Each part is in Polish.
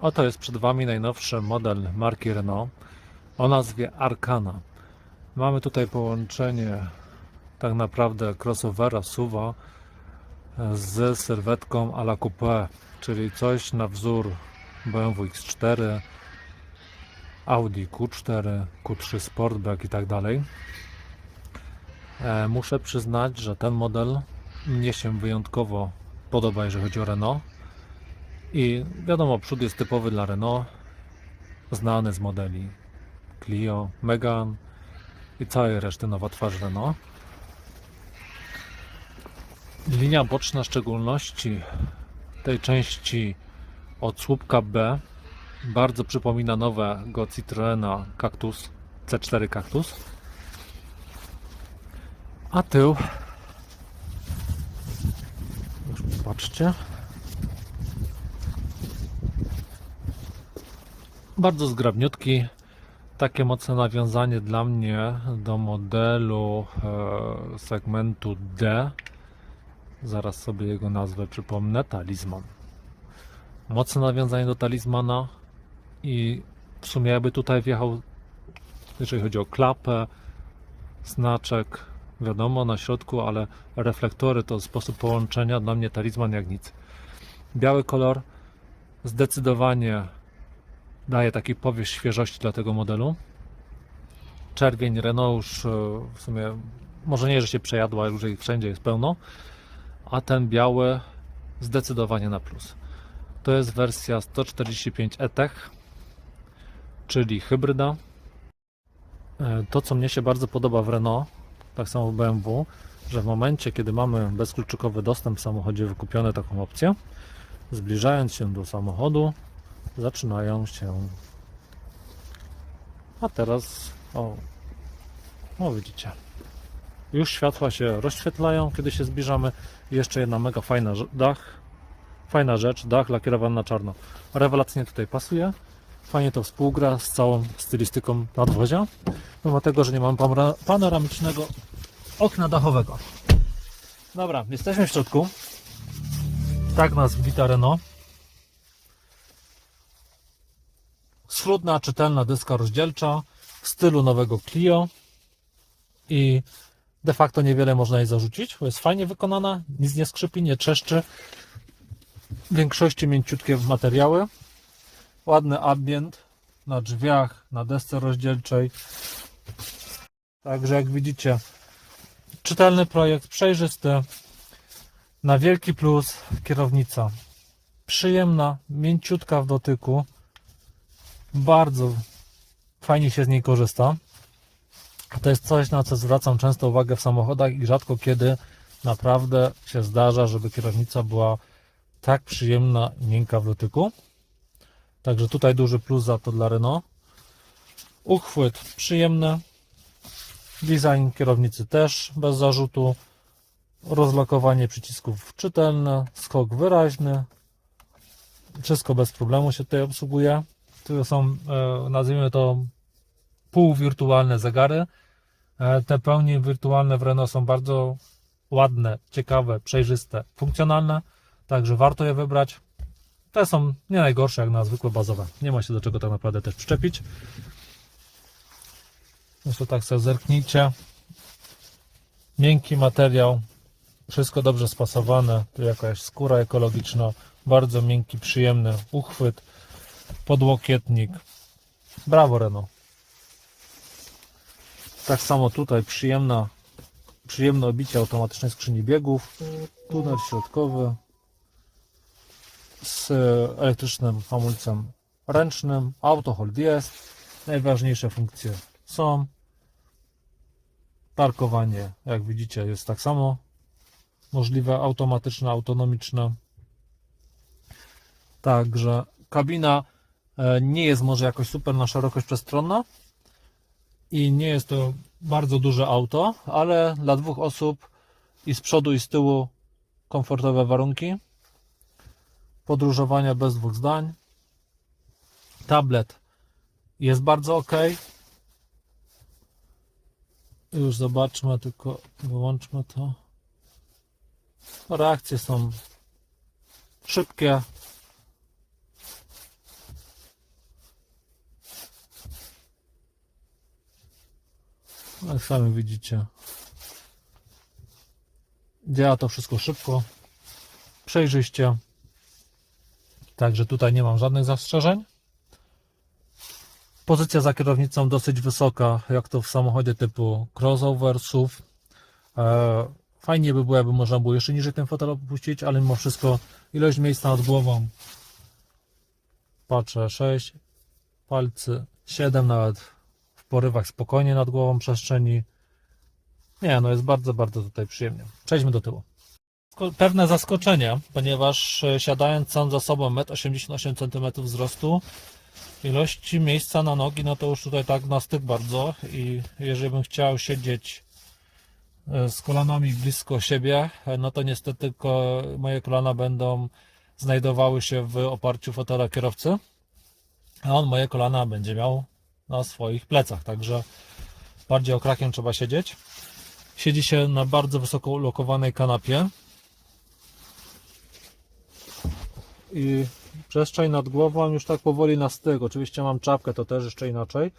Oto jest przed Wami najnowszy model marki Renault o nazwie Arcana. Mamy tutaj połączenie tak naprawdę crossovera SUVa z sylwetką à la coupé, czyli coś na wzór BMW X4, Audi Q4, Q3 Sportback i tak dalej. E, Muszę przyznać, że ten model mnie się wyjątkowo podoba, jeżeli chodzi o Renault. I wiadomo, przód jest typowy dla Renault, znany z modeli Clio, Megane i całej reszty nowa twarz Renault. Linia boczna, w szczególności tej części od słupka B, bardzo przypomina nowego Citroena Cactus C4 Cactus. A tył, już popatrzcie, Bardzo zgrabniutki. Takie mocne nawiązanie dla mnie do modelu e, segmentu D. Zaraz sobie jego nazwę przypomnę. Talizman. Mocne nawiązanie do talizmana i w sumie jakby tutaj wjechał, jeżeli chodzi o klapę, znaczek, wiadomo, na środku, ale reflektory to sposób połączenia. Dla mnie talizman jak nic. Biały kolor zdecydowanie daje taki powiew świeżości dla tego modelu. Czerwień Renault już e, w sumie może nie, że się przejadła, już ich wszędzie jest pełno, a ten biały zdecydowanie na plus. To jest wersja 145 E-Tech, czyli hybryda. E, To, co mnie się bardzo podoba w Renault, tak samo w BMW, że w momencie, kiedy mamy bezkluczykowy dostęp w samochodzie, wykupione taką opcję, zbliżając się do samochodu, zaczynają się. A teraz, o, o widzicie, już światła się rozświetlają, kiedy się zbliżamy. Jeszcze jedna mega fajna dach, fajna rzecz, dach lakierowany na czarno. Rewelacyjnie tutaj pasuje. Fajnie to współgra z całą stylistyką nadwozia, mimo tego, że nie mam panoramicznego okna dachowego. Dobra, jesteśmy w środku. Tak nas wita Renault. Schludna, czytelna dyska rozdzielcza w stylu nowego Clio i de facto niewiele można jej zarzucić, bo jest fajnie wykonana, nic nie skrzypi, nie trzeszczy. W większości mięciutkie materiały. Ładny ambient na drzwiach, na desce rozdzielczej. Także jak widzicie, czytelny projekt, przejrzysty. Na wielki plus kierownica. Przyjemna, mięciutka w dotyku bardzo fajnie się z niej korzysta. To jest coś, na co zwracam często uwagę w samochodach i rzadko kiedy naprawdę się zdarza, żeby kierownica była tak przyjemna i miękka w dotyku. Także tutaj duży plus za to dla Renault. Uchwyt przyjemny. Design kierownicy też bez zarzutu. Rozlokowanie przycisków czytelne. Skok wyraźny. Wszystko bez problemu się tutaj obsługuje. Tu są, e, nazwijmy to, półwirtualne zegary. E, Te pełni wirtualne w Renault są bardzo ładne, ciekawe, przejrzyste, funkcjonalne, także warto je wybrać. Te są nie najgorsze jak na zwykłe bazowe. Nie ma się do czego tak naprawdę też przyczepić. Jeszcze tak sobie zerknijcie. Miękki materiał, wszystko dobrze spasowane. Tu jakaś skóra ekologiczna, bardzo miękki, przyjemny uchwyt podłokietnik. Brawo Renault. Tak samo tutaj przyjemna, przyjemne obicie automatycznej skrzyni biegów. Tunel środkowy z elektrycznym hamulcem ręcznym. Auto hold jest. Najważniejsze funkcje są. Parkowanie, jak widzicie, jest tak samo możliwe, automatyczne, autonomiczne. Także kabina nie jest może jakoś super na szerokość przestronna i nie jest to bardzo duże auto, ale dla dwóch osób i z przodu i z tyłu komfortowe warunki podróżowania bez dwóch zdań. Tablet jest bardzo ok. Już zobaczmy, tylko wyłączmy to. Reakcje są szybkie, Jak sami widzicie. Działa to wszystko szybko, przejrzyście. Także tutaj nie mam żadnych zastrzeżeń. Pozycja za kierownicą dosyć wysoka, jak to w samochodzie typu crossover, SUV. E, Fajnie by było, jakby można było jeszcze niżej ten fotel opuścić, ale mimo wszystko ilość miejsca nad głową. Patrzę, 6 palcy, 7 nawet porywach spokojnie nad głową przestrzeni. Nie, no jest bardzo, bardzo tutaj przyjemnie. Przejdźmy do tyłu. Pewne zaskoczenie, ponieważ e, siadając sam za sobą 1,88 cm wzrostu, ilości miejsca na nogi, no to już tutaj tak na styk bardzo i jeżeli bym chciał siedzieć e, z kolanami blisko siebie, e, no to niestety moje kolana będą znajdowały się w oparciu fotela kierowcy, a on moje kolana będzie miał na swoich plecach, także bardziej okrakiem trzeba siedzieć. Siedzi się na bardzo wysoko ulokowanej kanapie i przestrzeń nad głową już tak powoli na styk. Oczywiście mam czapkę, to też jeszcze inaczej.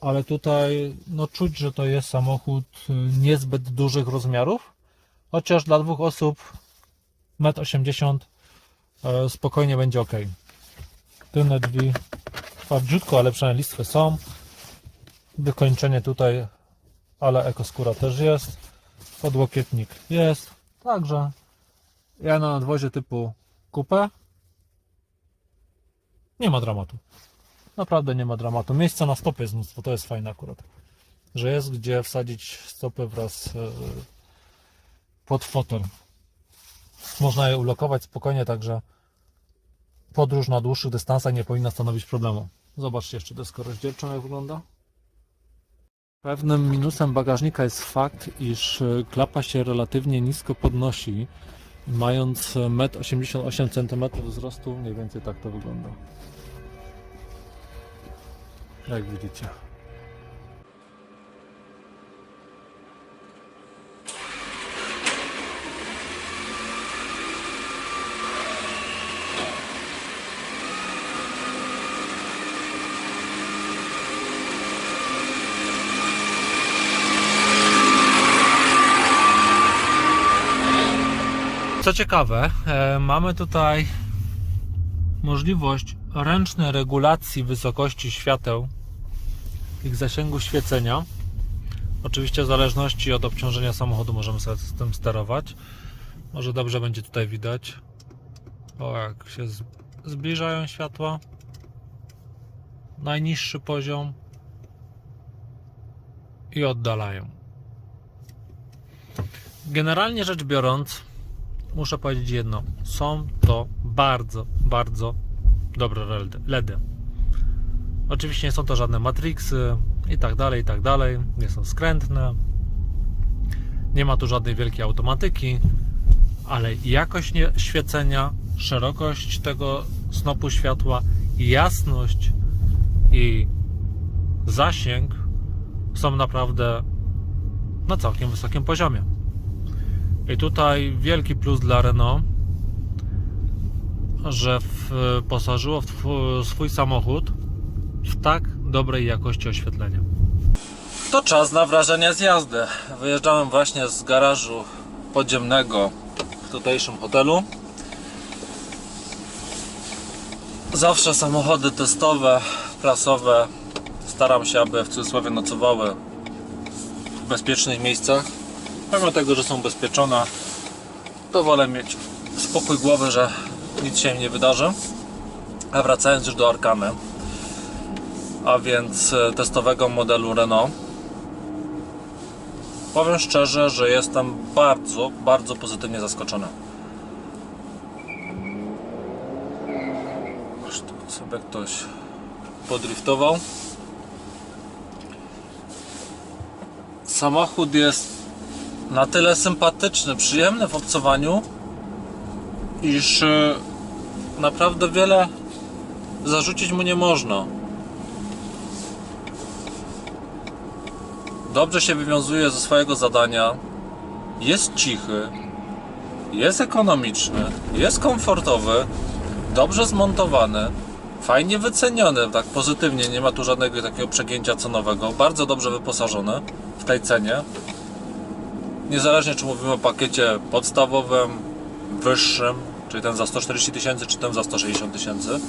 Ale tutaj no czuć, że to jest samochód y, niezbyt dużych rozmiarów. Chociaż dla dwóch osób 1,80 m e, spokojnie będzie ok. Tylne drzwi twardziutko, ale przynajmniej listwy są. Wykończenie tutaj, ale ekoskóra też jest. Podłokietnik jest. Także ja na nadwozie typu kupę nie ma dramatu. Naprawdę nie ma dramatu. Miejsca na stopy jest mnóstwo, to jest fajne akurat. Że jest gdzie wsadzić stopy wraz e, pod fotel. Można je ulokować spokojnie, także podróż na dłuższych dystansach nie powinna stanowić problemu. Zobaczcie jeszcze deskę rozdzielczą, jak wygląda. Pewnym minusem bagażnika jest fakt, iż e, klapa się relatywnie nisko podnosi. Mając 1,88 cm wzrostu, mniej więcej tak to wygląda. Jak widzicie. Co ciekawe, e, mamy tutaj możliwość ręcznej regulacji wysokości świateł, ich zasięgu świecenia. Oczywiście w zależności od obciążenia samochodu możemy sobie z tym sterować. Może dobrze będzie tutaj widać. O, jak się zbliżają światła. Najniższy poziom i oddalają. Generalnie rzecz biorąc, muszę powiedzieć jedno. Są to bardzo, bardzo dobre LED- LEDy. Oczywiście nie są to żadne Matrixy i tak dalej, i tak dalej. Nie są skrętne. Nie ma tu żadnej wielkiej automatyki, ale jakość świecenia, szerokość tego snopu światła, jasność i zasięg są naprawdę na całkiem wysokim poziomie. I tutaj wielki plus dla Renault, że wyposażyło swój samochód w tak dobrej jakości oświetlenia. To czas na wrażenia z jazdy. Wyjeżdżałem właśnie z garażu podziemnego w tutejszym hotelu. Zawsze samochody testowe, prasowe staram się, aby w cudzysłowie nocowały w bezpiecznych miejscach. Pomimo tego, że są bezpieczone, to wolę mieć spokój głowy, że nic się nie wydarzy. A wracając już do Arkany, a więc e, testowego modelu Renault. Powiem szczerze, że jestem bardzo, bardzo pozytywnie zaskoczony. Sobie ktoś podriftował. Samochód jest na tyle sympatyczny, przyjemny w obcowaniu, iż e, naprawdę wiele zarzucić mu nie można. dobrze się wywiązuje ze swojego zadania, jest cichy, jest ekonomiczny, jest komfortowy, dobrze zmontowany, Fajnie wyceniony, tak pozytywnie, nie ma tu żadnego takiego przegięcia cenowego. Bardzo dobrze wyposażony w tej cenie. Niezależnie czy mówimy o pakiecie podstawowym, wyższym, czyli ten za 140 tysięcy, czy ten za 160 tysięcy.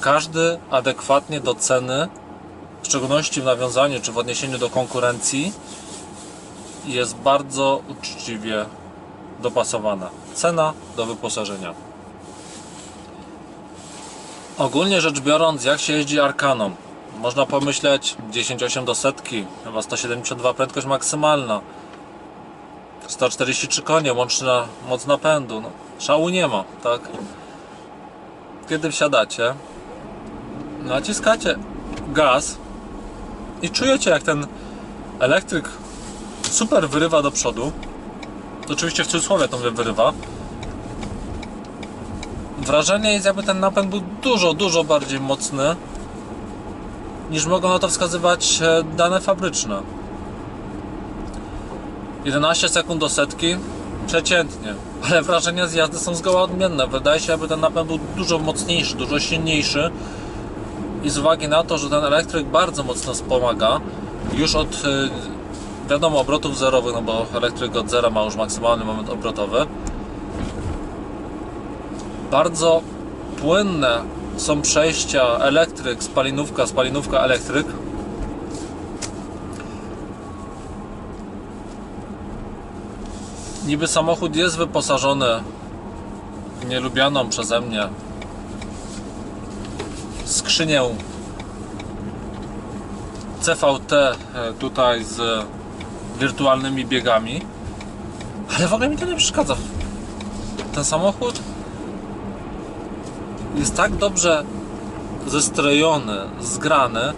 Każdy adekwatnie do ceny, w szczególności w nawiązaniu czy w odniesieniu do konkurencji, jest bardzo uczciwie dopasowana. Cena do wyposażenia. Ogólnie rzecz biorąc, jak się jeździ Arkaną? Można pomyśleć 10,8 do setki, chyba 172 prędkość maksymalna, 143 konie, łączna moc napędu. No, szału nie ma, tak? Kiedy wsiadacie, naciskacie gaz i czujecie jak ten elektryk super wyrywa do przodu. Oczywiście w cudzysłowie to wyrywa. Wrażenie jest jakby ten napęd był dużo, dużo bardziej mocny niż mogą na to wskazywać e, dane fabryczne. 11 sekund do setki przeciętnie, ale wrażenia z jazdy są zgoła odmienne. Wydaje się, jakby ten napęd był dużo mocniejszy, dużo silniejszy i z uwagi na to, że ten elektryk bardzo mocno wspomaga już od y, wiadomo obrotów zerowych, no bo elektryk od zera ma już maksymalny moment obrotowy bardzo płynne są przejścia elektryk, spalinówka, spalinówka, elektryk. Niby samochód jest wyposażony w nielubianą przeze mnie skrzynię CVT e, tutaj z wirtualnymi biegami, ale w ogóle mi to nie przeszkadza. Ten samochód jest tak dobrze zestrojony, zgrany,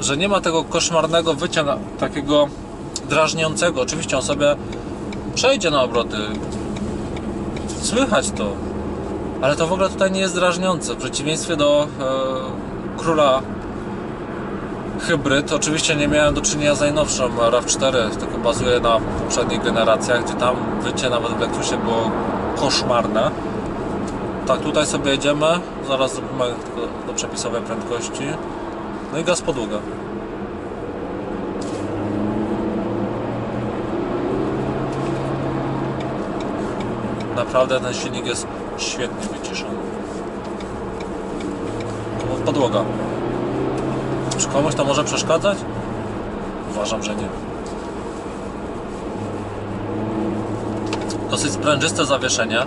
że nie ma tego koszmarnego wycia na- takiego drażniącego. Oczywiście on sobie przejdzie na obroty. Słychać to. Ale to w ogóle tutaj nie jest drażniące. W przeciwieństwie do e, króla hybryd. Oczywiście nie miałem do czynienia z najnowszą RAV4, tylko bazuje na poprzednich generacjach, gdzie tam wycie nawet w Lexusie było koszmarne. Tak, tutaj sobie jedziemy. Zaraz zrobimy do przepisowej prędkości. No i gaz podługa. Naprawdę ten silnik jest świetnie wyciszony. Podłoga. Czy komuś to może przeszkadzać? Uważam, że nie. Dosyć sprężyste zawieszenie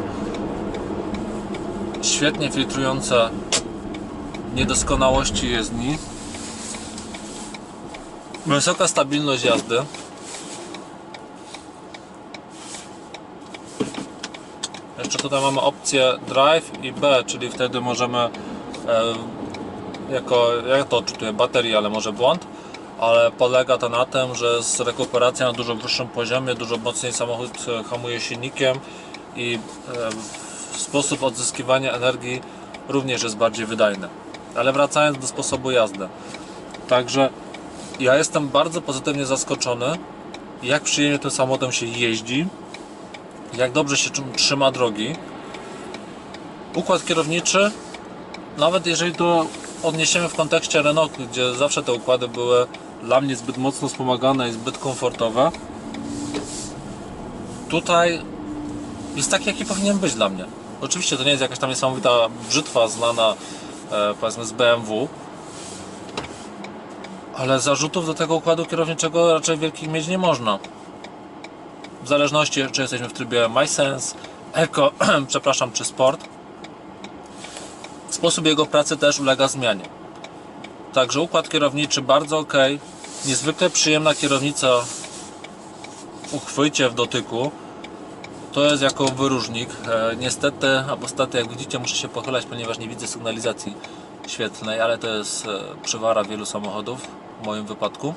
świetnie filtrujące niedoskonałości jezdni. Wysoka stabilność jazdy. Jeszcze tutaj mamy opcję drive i B, czyli wtedy możemy e, jako, ja to odczytuję baterię, ale może błąd, ale polega to na tym, że jest rekuperacja na dużo wyższym poziomie, dużo mocniej samochód e, hamuje silnikiem i e, sposób odzyskiwania energii również jest bardziej wydajny. Ale wracając do sposobu jazdy. Także ja jestem bardzo pozytywnie zaskoczony, jak przyjemnie tym samochodem się jeździ, jak dobrze się trzyma drogi. Układ kierowniczy, nawet jeżeli to odniesiemy w kontekście Renault, gdzie zawsze te układy były dla mnie zbyt mocno wspomagane i zbyt komfortowe, tutaj jest taki, jaki powinien być dla mnie. Oczywiście to nie jest jakaś tam niesamowita brzytwa znana e, powiedzmy z BMW, ale zarzutów do tego układu kierowniczego raczej wielkich mieć nie można. W zależności czy jesteśmy w trybie MySense, Eco, przepraszam, czy Sport, sposób jego pracy też ulega zmianie. Także układ kierowniczy bardzo ok, niezwykle przyjemna kierownica uchwycie w dotyku. To jest jako wyróżnik. E, niestety, albo stety, jak widzicie, muszę się pochylać, ponieważ nie widzę sygnalizacji świetlnej, ale to jest e, przywara wielu samochodów w moim wypadku.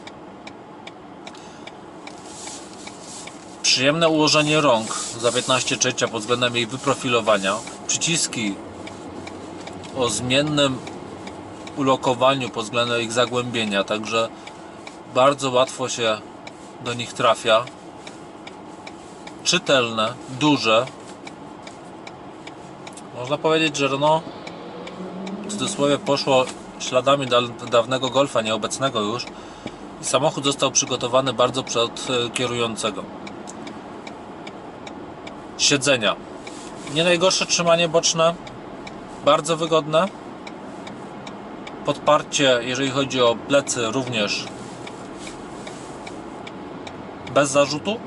Przyjemne ułożenie rąk za 15 trzecia pod względem jej wyprofilowania. Przyciski o zmiennym ulokowaniu pod względem ich zagłębienia, także bardzo łatwo się do nich trafia. Czytelne, duże. Można powiedzieć, że Renault w cudzysłowie poszło śladami dawnego Golfa, nieobecnego już. Samochód został przygotowany bardzo przed e, kierującego. Siedzenia. Nie najgorsze trzymanie boczne, bardzo wygodne. Podparcie, jeżeli chodzi o plecy, również bez zarzutu.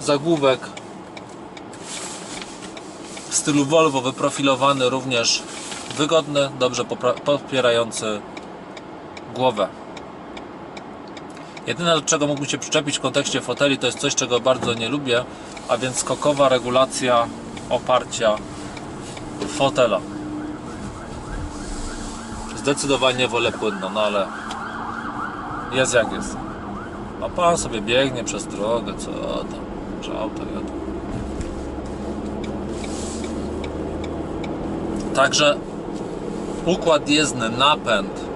Zagłówek w stylu Volvo wyprofilowany, również wygodny, dobrze podpierający głowę. Jedyne do czego mógłbym się przyczepić w kontekście foteli to jest coś czego bardzo nie lubię, a więc skokowa regulacja oparcia fotela. Zdecydowanie wolę płynną, no ale jest jak jest. A pan sobie biegnie przez drogę, co tam, że auto jadą. Także układ jezdny, napęd.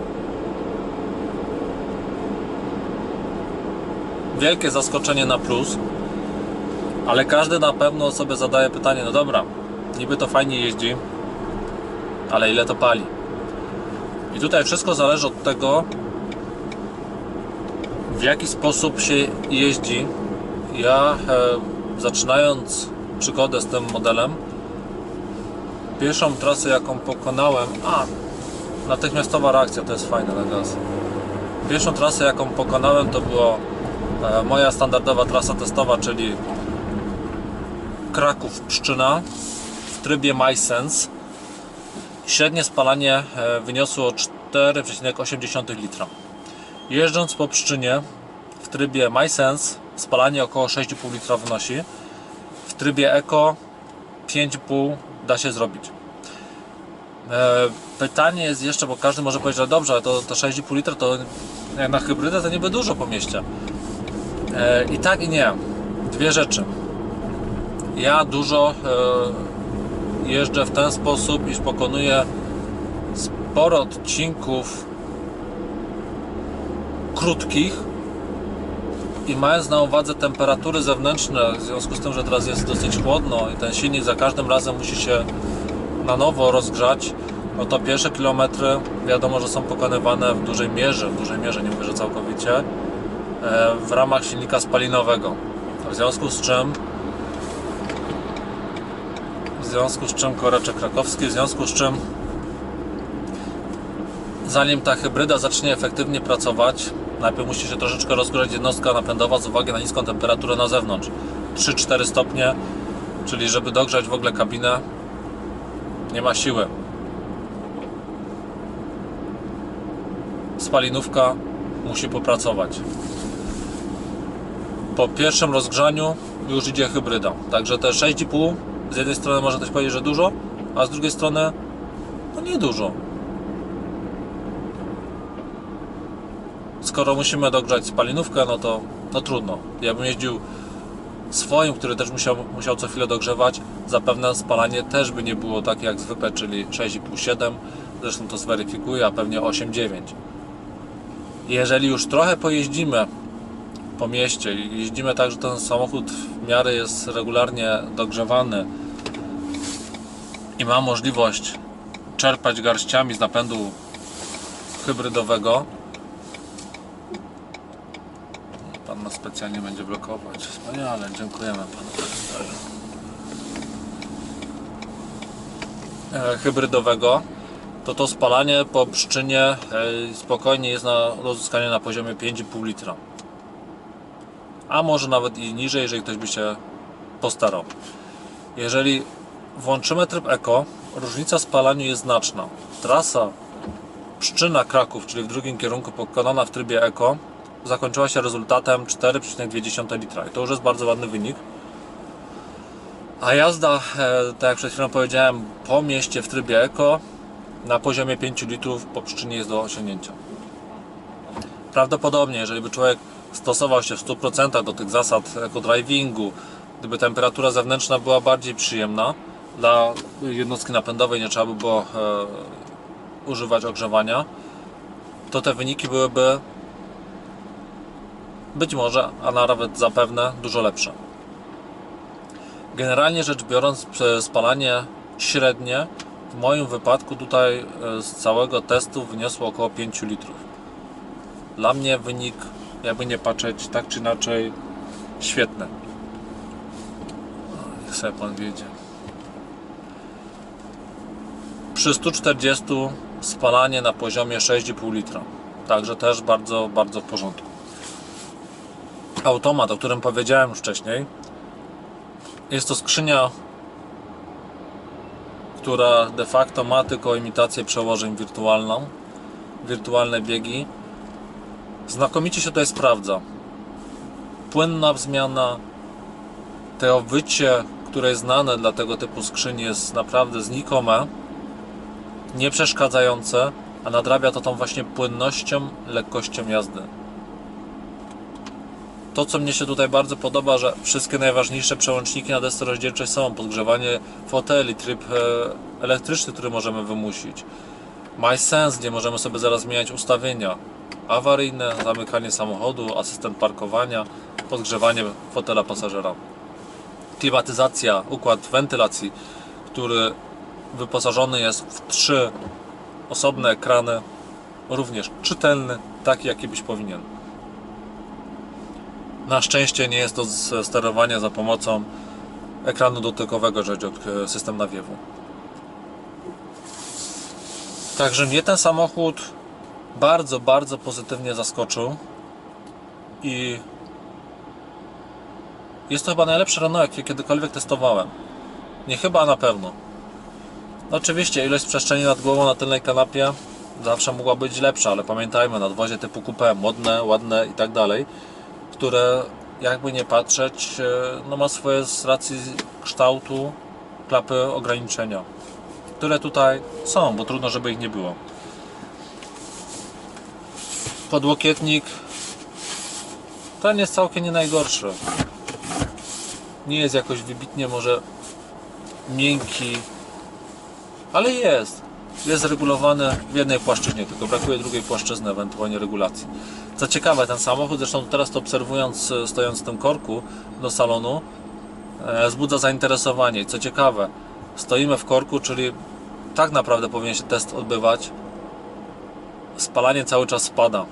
Wielkie zaskoczenie na plus, ale każdy na pewno sobie zadaje pytanie, no dobra, niby to fajnie jeździ, ale ile to pali? I tutaj wszystko zależy od tego, w jaki sposób się jeździ. Ja e, zaczynając przygodę z tym modelem, pierwszą trasę jaką pokonałem, a natychmiastowa reakcja to jest fajne na gaz. Pierwszą trasę jaką pokonałem to była e, moja standardowa trasa testowa, czyli Kraków Pszczyna w trybie MySense. Średnie spalanie e, wyniosło 4,8 litra. Jeżdżąc po Pszczynie w trybie MySense spalanie około 6,5 litra wynosi. W trybie Eco 5,5 da się zrobić. E, pytanie jest jeszcze, bo każdy może powiedzieć, że dobrze, ale to, to 6,5 litra to jak na hybrydę to niby dużo po mieście. E, I tak i nie. Dwie rzeczy. Ja dużo e, jeżdżę w ten sposób, iż pokonuję sporo odcinków krótkich i mając na uwadze temperatury zewnętrzne, w związku z tym, że teraz jest dosyć chłodno i ten silnik za każdym razem musi się na nowo rozgrzać, no to pierwsze kilometry wiadomo, że są pokonywane w dużej mierze, w dużej mierze, nie mówię, że całkowicie, w ramach silnika spalinowego. W związku z czym w związku z czym koreczek krakowski, w związku z czym zanim ta hybryda zacznie efektywnie pracować, najpierw musi się troszeczkę rozgrzać jednostka napędowa z uwagi na niską temperaturę na zewnątrz. 3-4 stopnie, czyli żeby dogrzać w ogóle kabinę, nie ma siły. Spalinówka musi popracować. Po pierwszym rozgrzaniu już idzie hybryda. Także te 6,5 z jednej strony można też powiedzieć, że dużo, a z drugiej strony no nie dużo. skoro musimy dogrzać spalinówkę, no to no trudno. Ja bym jeździł swoim, który też musiał, musiał co chwilę dogrzewać, zapewne spalanie też by nie było takie jak zwykle, czyli 6,5-7, zresztą to zweryfikuję, a pewnie 8-9. Jeżeli już trochę pojeździmy po mieście jeździmy tak, że ten samochód w miarę jest regularnie dogrzewany i ma możliwość czerpać garściami z napędu hybrydowego, Pan nas specjalnie będzie blokować. Wspaniale, dziękujemy panu. E, hybrydowego, to to spalanie po pszczynie e, spokojnie jest na uzyskanie na poziomie 5,5 litra. A może nawet i niżej, jeżeli ktoś by się postarał. Jeżeli włączymy tryb Eco, różnica w spalaniu jest znaczna. Trasa Pszczyna Kraków, czyli w drugim kierunku pokonana w trybie Eco, zakończyła się rezultatem 4,2 litra. I to już jest bardzo ładny wynik. A jazda, e, tak jak przed chwilą powiedziałem, po mieście w trybie Eco na poziomie 5 litrów po przyczynie jest do osiągnięcia. Prawdopodobnie, jeżeli by człowiek stosował się w 100% do tych zasad eco-drivingu, gdyby temperatura zewnętrzna była bardziej przyjemna dla jednostki napędowej, nie trzeba by było e, używać ogrzewania, to te wyniki byłyby być może, a nawet zapewne dużo lepsze. Generalnie rzecz biorąc, spalanie średnie w moim wypadku tutaj e, z całego testu wyniosło około 5 litrów. Dla mnie wynik, jakby nie patrzeć, tak czy inaczej świetny. O, Niech sobie pan wiedzie. Przy 140 spalanie na poziomie 6,5 litra. Także też bardzo, bardzo w porządku. Automat, o którym powiedziałem już wcześniej, jest to skrzynia, która de facto ma tylko imitację przełożeń wirtualną, wirtualne biegi. Znakomicie się tutaj sprawdza. Płynna zmiana, to wycie, które jest znane dla tego typu skrzyni jest naprawdę znikome, nie przeszkadzające, a nadrabia to tą właśnie płynnością, lekkością jazdy. To, co mnie się tutaj bardzo podoba, że wszystkie najważniejsze przełączniki na desce rozdzielczej są. Podgrzewanie foteli, tryb e, elektryczny, który możemy wymusić. My Sense, gdzie możemy sobie zaraz zmieniać ustawienia. Awaryjne, zamykanie samochodu, asystent parkowania, podgrzewanie fotela pasażera. Klimatyzacja, układ wentylacji, który wyposażony jest w trzy osobne ekrany, również czytelny, taki jaki być powinien. Na szczęście nie jest to sterowanie za pomocą ekranu dotykowego, że chodzi o system nawiewu. Także mnie ten samochód bardzo, bardzo pozytywnie zaskoczył i jest to chyba najlepsze Renault, jakie kiedykolwiek testowałem. Nie chyba, na pewno. No Oczywiście ilość przestrzeni nad głową na tylnej kanapie zawsze mogła być lepsza, ale pamiętajmy, nadwozie typu coupé, modne, ładne i tak dalej, które jakby nie patrzeć, e, no ma swoje z racji kształtu klapy ograniczenia, które tutaj są, bo trudno, żeby ich nie było. Podłokietnik ten jest całkiem nie najgorszy. Nie jest jakoś wybitnie może miękki, ale jest. Jest regulowany w jednej płaszczyźnie, tylko brakuje drugiej płaszczyzny, ewentualnie regulacji. Co ciekawe, ten samochód, zresztą teraz to obserwując, stojąc w tym korku do salonu, e, wzbudza zainteresowanie. Co ciekawe, stoimy w korku, czyli tak naprawdę powinien się test odbywać. Spalanie cały czas spada.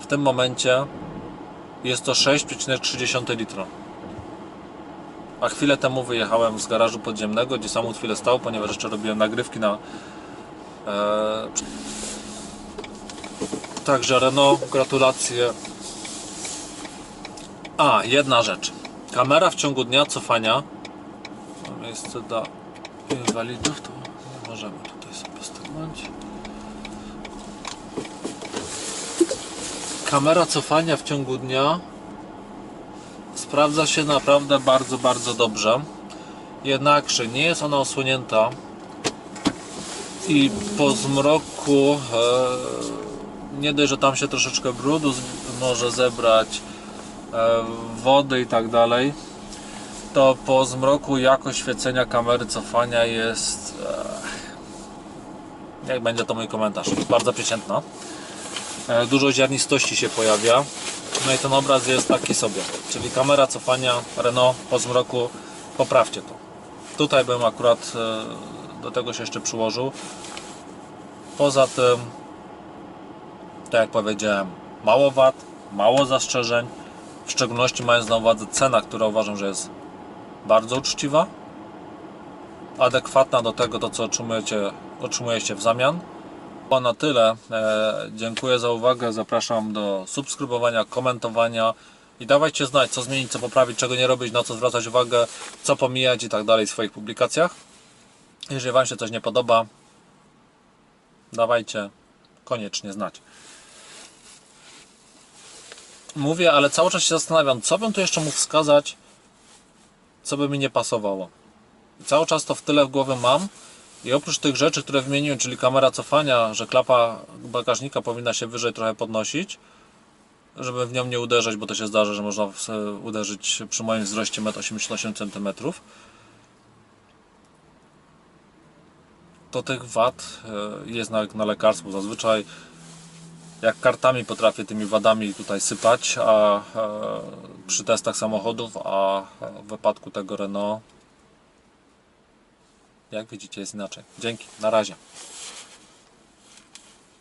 W tym momencie jest to 6,3 litra. A chwilę temu wyjechałem z garażu podziemnego, gdzie samochód chwilę stał, ponieważ jeszcze robiłem nagrywki na. E, także Renault, gratulacje. A, jedna rzecz. Kamera w ciągu dnia cofania. Miejsce dla inwalidów, to nie możemy tutaj sobie stanąć. Kamera cofania w ciągu dnia sprawdza się naprawdę bardzo, bardzo dobrze. Jednakże nie jest ona osłonięta i po zmroku e, nie dość, że tam się troszeczkę brudu może zebrać, e, wody i tak dalej, to po zmroku jakość świecenia kamery cofania jest e, jak będzie to mój komentarz, bardzo przeciętna. E, dużo ziarnistości się pojawia. No i ten obraz jest taki sobie. Czyli kamera cofania Renault po zmroku. Poprawcie to. Tutaj bym akurat e, do tego się jeszcze przyłożył. Poza tym, tak jak powiedziałem, mało wad, mało zastrzeżeń. W szczególności mając na uwadze cena, która uważam, że jest bardzo uczciwa. Adekwatna do tego, to co otrzymujecie, otrzymujecie w zamian. To na tyle. E, dziękuję za uwagę. Zapraszam do subskrybowania, komentowania i dawajcie znać, co zmienić, co poprawić, czego nie robić, na co zwracać uwagę, co pomijać i tak dalej w swoich publikacjach. Jeżeli Wam się coś nie podoba, dawajcie koniecznie znać. Mówię, ale cały czas się zastanawiam, co bym tu jeszcze mógł wskazać, co by mi nie pasowało. Cały czas to w tyle w głowie mam. I oprócz tych rzeczy, które wymieniłem, czyli kamera cofania, że klapa bagażnika powinna się wyżej trochę podnosić, żeby w nią nie uderzać, bo to się zdarza, że można uderzyć przy moim wzroście 1,88 cm. To tych wad e, jest na lekarstwo. Zazwyczaj jak kartami potrafię tymi wadami tutaj sypać, a e, przy testach samochodów, a w wypadku tego Renault Jak widzicie jest inaczej. Dzięki, na razie.